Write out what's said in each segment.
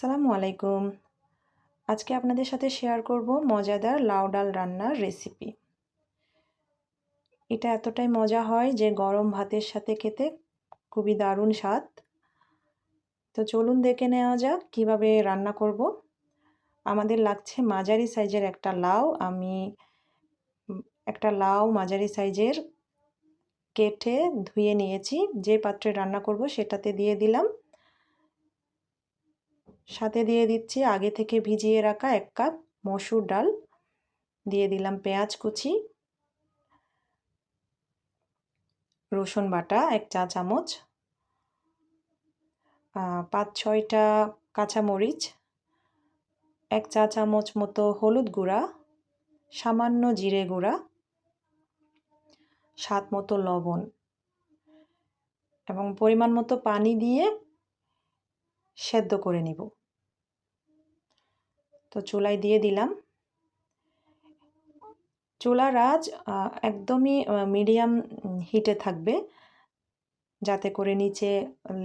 আসসালামু আলাইকুম। আজকে আপনাদের সাথে শেয়ার করব মজাদার লাউ ডাল রান্নার রেসিপি এটা এতটাই মজা হয় যে গরম ভাতের সাথে খেতে খুবই দারুণ স্বাদ। তো চলুন দেখে নেওয়া যাক কীভাবে রান্না করব। আমাদের লাগছে মাঝারি সাইজের একটা লাউ। আমি একটা লাউ মাঝারি সাইজের কেটে ধুয়ে নিয়েছি। যে পাত্রে রান্না করব সেটাতে দিয়ে দিলাম। সাথে দিয়ে দিচ্ছি আগে থেকে ভিজিয়ে রাখা এক কাপ মসুর ডাল। দিয়ে দিলাম পেঁয়াজ কুচি। রসুন বাটা এক চা চামচ। পাঁচ ছয়টা কাঁচামরিচ। এক চা চামচ মতো হলুদ গুঁড়া। সামান্য জিরে গুঁড়া। স্বাদ মতো লবণ। এবং পরিমাণ মতো পানি দিয়ে সেদ্ধ করে নিব। তো চুলায় দিয়ে দিলাম। চুলার আজ একদমই মিডিয়াম হিটে থাকবে। যাতে করে নিচে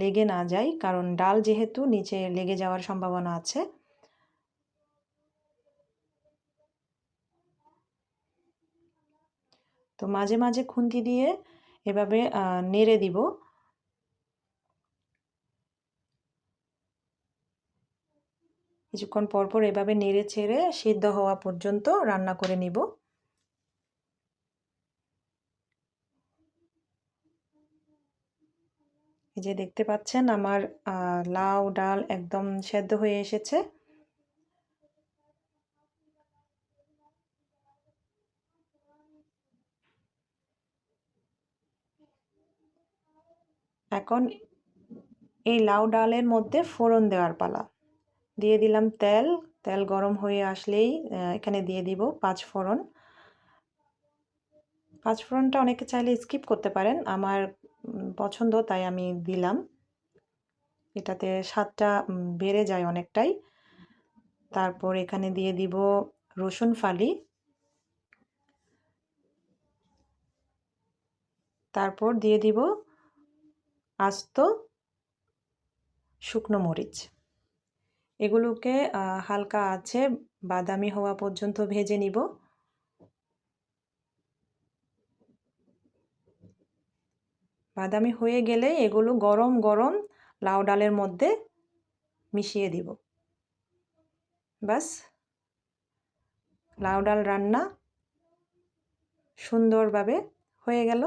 লেগে না যায়, কারণ ডাল যেহেতু নিচে লেগে যাওয়ার সম্ভাবনা আছে। তো মাঝে মাঝে খুন্তি দিয়ে এভাবে নেড়ে দিব। কিছুক্ষণ পরপর এভাবে নেড়ে ছেড়ে সিদ্ধ হওয়া পর্যন্ত রান্না করে নিব। এই যে দেখতে পাচ্ছেন আমার লাউ, ডাল একদম সেদ্ধ হয়ে এসেছে। এখন এই লাউ, ডালের মধ্যে ফোড়ন দেওয়ার পালা। দিয়ে দিলাম তেল। তেল গরম হয়ে আসলেই এখানে দিয়ে দিব পাঁচ ফোড়ন। পাঁচ ফোড়নটা অনেকে চাইলে স্কিপ করতে পারেন, আমার পছন্দ, তাই আমি দিলাম। এটাতে স্বাদটা বেড়ে যায় অনেকটাই। তারপর এখানে দিয়ে দিব রসুন ফালি। তারপর দিয়ে দিব আস্ত শুকনো মরিচ। এগুলোকে হালকা আছে বাদামি হওয়া পর্যন্ত ভেজে নিব। বাদামি হয়ে গেলে এগুলো গরম গরম লাউ ডালের মধ্যে মিশিয়ে দিব। বাস, লাউ ডাল রান্না সুন্দরভাবে হয়ে গেল।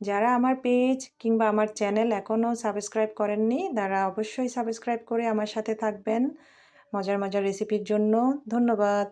যারা আমার পেজ কিংবা আমার চ্যানেল এখনও সাবস্ক্রাইব করেননি, তারা অবশ্যই সাবস্ক্রাইব করে আমার সাথে থাকবেন। মজার মজার রেসিপির জন্য ধন্যবাদ।